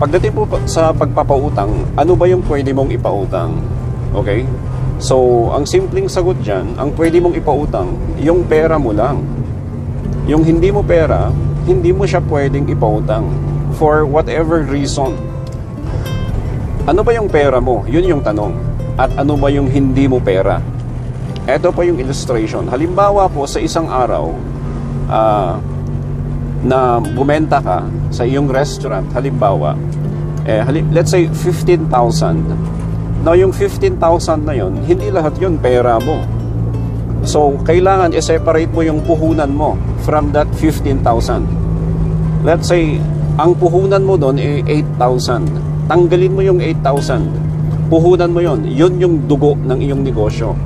Pagdating po sa pagpapautang, ano ba yung pwede mong ipautang? Okay? So, ang simpleng sagot dyan, ang pwede mong ipautang, yung pera mo lang. Yung hindi mo pera, hindi mo siya pwedeng ipautang. For whatever reason. Ano ba yung pera mo? Yun yung tanong. At ano ba yung hindi mo pera? Ito pa yung illustration. Halimbawa po sa isang araw, ah, na bumenta ka sa iyong restaurant, halimbawa, eh, halim- let's say 15,000. Now, yung 15,000 na yon, hindi lahat yon pera mo. So, kailangan i-separate mo yung puhunan mo from that 15,000. Let's say, ang puhunan mo doon ay 8,000. Tanggalin mo yung 8,000. Puhunan mo yon. Yun yung dugo ng iyong negosyo.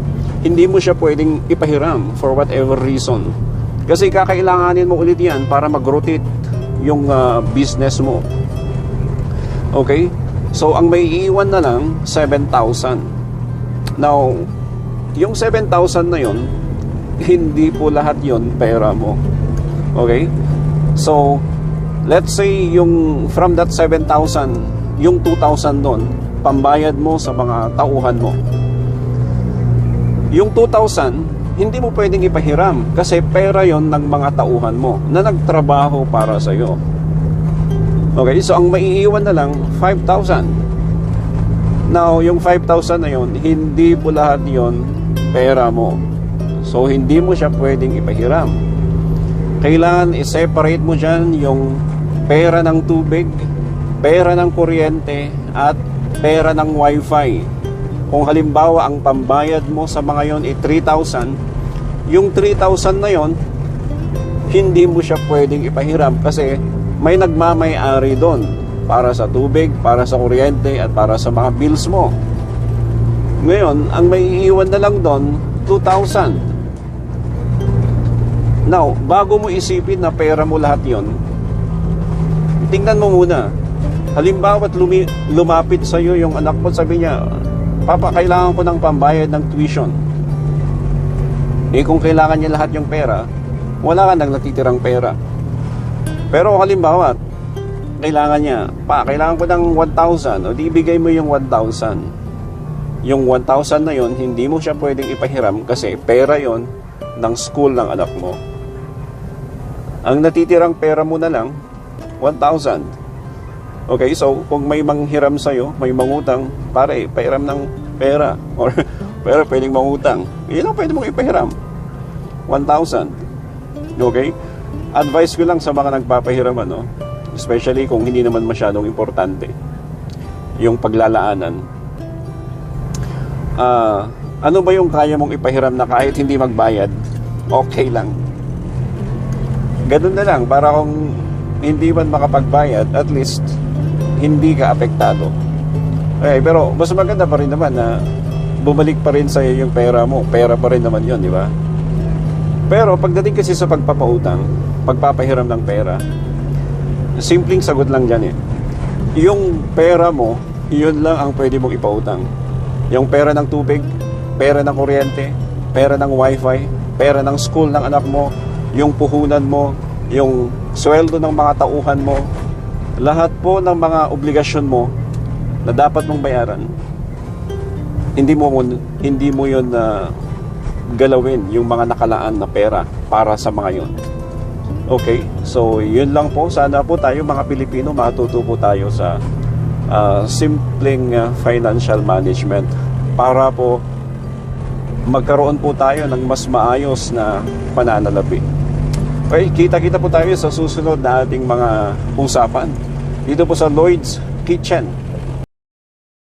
Hindi mo siya pwedeng ipahiram for whatever reason. Kasi kakailanganin mo ulit yan para mag-rotate yung ah, business mo. Okay? So, ang may iiwan na lang, 7,000. Now, yung 7,000 na yon hindi po lahat yon pera mo. Okay? So, let's say yung from that 7,000, yung 2,000 doon, pambayad mo sa mga tauhan mo. Yung 2,000, hindi mo pwedeng ipahiram kasi pera yon ng mga tauhan mo na nagtrabaho para sa iyo. Okay, so ang maiiwan na lang 5,000. Now, yung 5,000 na yon, hindi po lahat yon pera mo. So, hindi mo siya pwedeng ipahiram. Kailangan i-separate mo dyan yung pera ng tubig, pera ng kuryente, at pera ng wifi. Kung halimbawa ang pambayad mo sa mga yon ay 3,000, yung 3,000 na yon, hindi mo siya pwedeng ipahiram kasi may nagmamay-ari doon para sa tubig, para sa kuryente, at para sa mga bills mo. Ngayon, ang may iiwan na lang doon, 2,000. Now, bago mo isipin na pera mo lahat yon, tingnan mo muna. Halimbawa, lumi, lumapit sa iyo yung anak mo, sabi niya, Papa, kailangan ko ng pambayad ng tuition. Eh kung kailangan niya lahat yung pera, wala ka nang natitirang pera. Pero halimbawa, kailangan niya, pa, kailangan ko ng 1,000, o di ibigay mo yung 1,000. Yung 1,000 na yon hindi mo siya pwedeng ipahiram kasi pera yon ng school ng anak mo. Ang natitirang pera mo na lang, 1,000. Okay, so kung may manghiram sa'yo, may mangutang, pare, pahiram ng pera. Or, pero pwedeng mangutang. Yun ang pwede mong ipahiram. 1,000. Okay? Advice ko lang sa mga nagpapahiram, ano, especially kung hindi naman masyadong importante yung paglalaanan. Ah, ano ba yung kaya mong ipahiram na kahit hindi magbayad, okay lang. Ganun na lang, para kung hindi man makapagbayad, at least hindi ka apektado. Okay, pero mas maganda pa rin naman na bumalik pa rin sa yung pera mo. Pera pa rin naman yon di ba? Pero pagdating kasi sa pagpapautang, pagpapahiram ng pera, simpleng sagot lang dyan eh. Yung pera mo, yun lang ang pwede mong ipautang. Yung pera ng tubig, pera ng kuryente, pera ng wifi, pera ng school ng anak mo, yung puhunan mo, yung sweldo ng mga tauhan mo, lahat po ng mga obligasyon mo na dapat mong bayaran, hindi mo hindi mo yun na galawin yung mga nakalaan na pera para sa mga yun. Okay? So, yun lang po. Sana po tayo mga Pilipino matuto po tayo sa ah, simpleng ah, financial management para po magkaroon po tayo ng mas maayos na pananalapi. Okay, kita-kita po tayo sa susunod na ating mga usapan. Dito po sa Lloyd's Kitchen